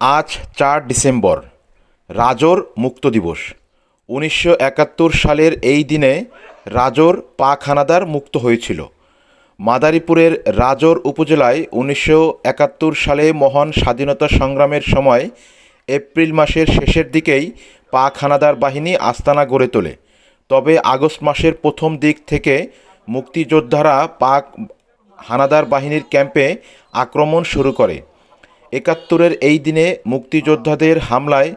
আজ চার ডিসেম্বর, রাজোর মুক্ত দিবস উনিশশো একাত্তর সালের এই দিনে রাজোর পাক হানাদার মুক্ত হয়েছিল। মাদারীপুরের রাজোর উপজেলায় উনিশশো একাত্তর সালে মহান স্বাধীনতা সংগ্রামের সময় এপ্রিল মাসের শেষের দিকেই পাক হানাদার বাহিনী আস্তানা গড়ে তোলে। তবে আগস্ট মাসের প্রথম দিক থেকে মুক্তিযোদ্ধারা পাক হানাদার বাহিনীর ক্যাম্পে আক্রমণ শুরু করে। একাত্তরের এই দিনে মুক্তিযোদ্ধাদের হামলায়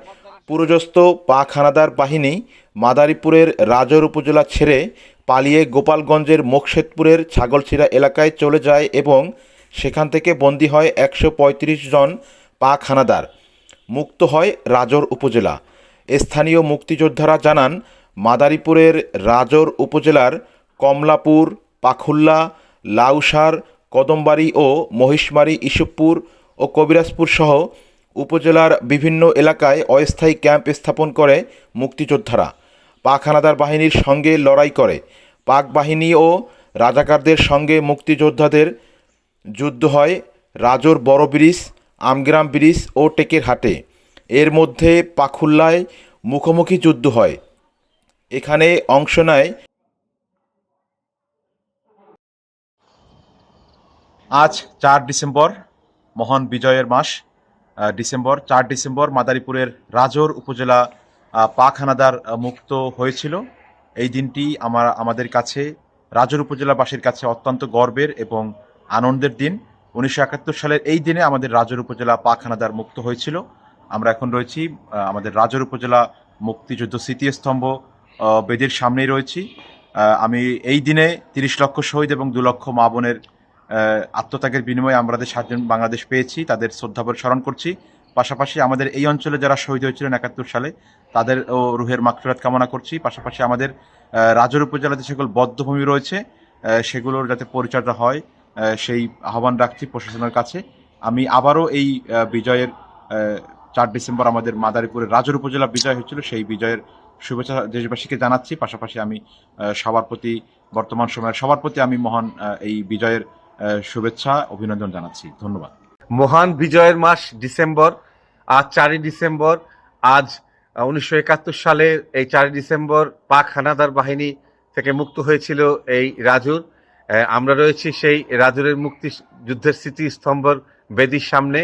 পুরোজস্ত পাক হানাদার বাহিনী মাদারীপুরের রাজর উপজেলা ছেড়ে পালিয়ে গোপালগঞ্জের মোকশেদপুরের ছাগলছিড়া এলাকায় চলে যায় এবং সেখান থেকে বন্দী হয় একশো পঁয়ত্রিশ জন পাক হানাদার মুক্ত হয় রাজর উপজেলা। স্থানীয় মুক্তিযোদ্ধারা জানান, মাদারীপুরের রাজর উপজেলার কমলাপুর, পাখুল্লা, লাউসার, কদমবাড়ি ও মহিষমারি, ইসুবপুর ও কবিরাজপুর সহ উপজেলার বিভিন্ন এলাকায় অস্থায়ী ক্যাম্প স্থাপন করে মুক্তিযোদ্ধারা। পাক হানাদার বাহিনীর সঙ্গে লড়াই করে। পাক বাহিনী ও রাজাকারদের সঙ্গে মুক্তিযোদ্ধাদের যুদ্ধ হয় রাজোর বড় ব্রিজ, আমগ্রাম ব্রিজ ও টেকের হাটে। এর মধ্যে পাখুল্লায় মুখোমুখি যুদ্ধ হয়। এখানে অংশ নেয় আজ চার ডিসেম্বর মহান বিজয়ের মাস ডিসেম্বর চার ডিসেম্বর মাদারীপুরের রাজোর উপজেলা আহ, মুক্ত হয়েছিল। এই দিনটি আমার আমাদের কাছে রাজোর উপজেলাবাসীর কাছে অত্যন্ত গর্বের এবং আনন্দের দিন। উনিশশো একাত্তর সালের এই দিনে আমাদের রাজোর উপজেলা পাখানাদার মুক্ত হয়েছিল। আমরা এখন রয়েছি আমাদের রাজোর উপজেলা মুক্তিযুদ্ধ স্মৃতিস্তম্ভ বেদির সামনেই রয়েছি। আমি এই দিনে তিরিশ লক্ষ শহীদ এবং দু লক্ষ মা বোনের আত্মত্যাগের বিনিময়ে আমাদের স্বাধীন বাংলাদেশ পেয়েছি, তাদের শ্রদ্ধাভর স্মরণ করছি। পাশাপাশি আমাদের এই অঞ্চলে যারা শহীদ হয়েছিলেন একাত্তর সালে, তাদের ও রুহের মাগফিরাত কামনা করছি। পাশাপাশি আমাদের রাজর রাজৌর উপজেলাতে সেগুলো বদ্ধভূমি রয়েছে সেগুলোর যাতে পরিচর্যা হয় সেই আহ্বান রাখছি প্রশাসনের কাছে। আমি আবারও এই বিজয়ের চার ডিসেম্বর আমাদের মাদারীপুরের রাজর উপজেলা বিজয় হয়েছিল, সেই বিজয়ের শুভেচ্ছা দেশবাসীকে জানাচ্ছি। পাশাপাশি আমি সবার প্রতি, বর্তমান সময়ের সবার প্রতি আমি মহান এই বিজয়ের শুভেচ্ছা, অভিনন্দন জানাচ্ছি। ধন্যবাদ। মহান বিজয়ের মাস ডিসেম্বর আজ চারই ডিসেম্বর, আজ উনিশশো একাত্তর সালের এই চারই ডিসেম্বর পাক হানাদার বাহিনী থেকে মুক্ত হয়েছিল এই রাজুর। আমরা রয়েছি সেই রাজুরের মুক্তি যুদ্ধের স্মৃতিস্তম্ভর বেদির সামনে।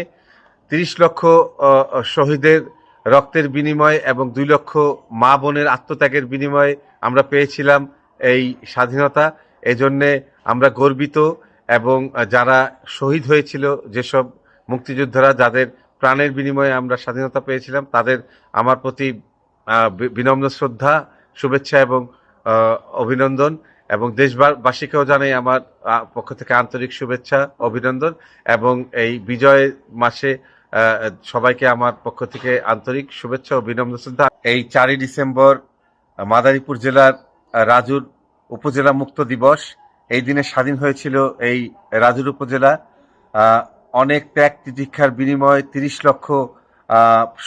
তিরিশ লক্ষ শহীদের রক্তের বিনিময় এবং দুই লক্ষ মা বোনের আত্মত্যাগের বিনিময়ে আমরা পেয়েছিলাম এই স্বাধীনতা। এজন্যে আমরা গর্বিত। এবং যারা শহীদ হয়েছিল, যেসব মুক্তিযোদ্ধারা যাদের প্রাণের বিনিময়ে আমরা স্বাধীনতা পেয়েছিলাম, তাদের আমার প্রতি বিনম্র শ্রদ্ধা, শুভেচ্ছা এবং অভিনন্দন এবং দেশবাসীকেও জানাই আমার পক্ষ থেকে আন্তরিক শুভেচ্ছা, অভিনন্দন এবং এই বিজয় মাসে সবাইকে আমার পক্ষ থেকে আন্তরিক শুভেচ্ছা ও বিনম্র শ্রদ্ধা। এই চারই ডিসেম্বর, মাদারীপুর জেলার রাজুর উপজেলা মুক্ত দিবস। এই দিনে স্বাধীন হয়েছিল এই রাজুর উপজেলা। অনেক ত্যাগ তিতিক্ষার বিনিময়ে তিরিশ লক্ষ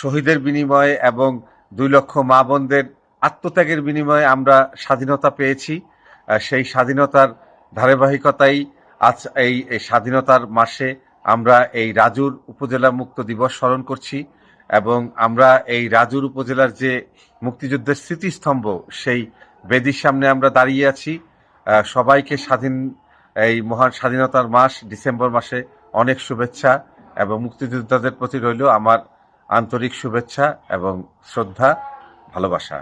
শহীদের বিনিময়ে এবং দুই লক্ষ মা বোনদের আত্মত্যাগের বিনিময়ে আমরা স্বাধীনতা পেয়েছি। সেই স্বাধীনতার ধারাবাহিকতাই আজ এই স্বাধীনতার মাসে আমরা এই রাজুর উপজেলা মুক্ত দিবস স্মরণ করছি এবং আমরা এই রাজুর উপজেলার যে মুক্তিযুদ্ধের স্মৃতিস্তম্ভ, সেই বেদির সামনে আমরা দাঁড়িয়ে আছি। সবাইকে স্বাধীন, এই মহান স্বাধীনতার মাস, ডিসেম্বর মাসে অনেক শুভেচ্ছা এবং মুক্তিযোদ্ধাদের প্রতি রইল আমার আন্তরিক শুভেচ্ছা এবং শ্রদ্ধা, ভালোবাসা।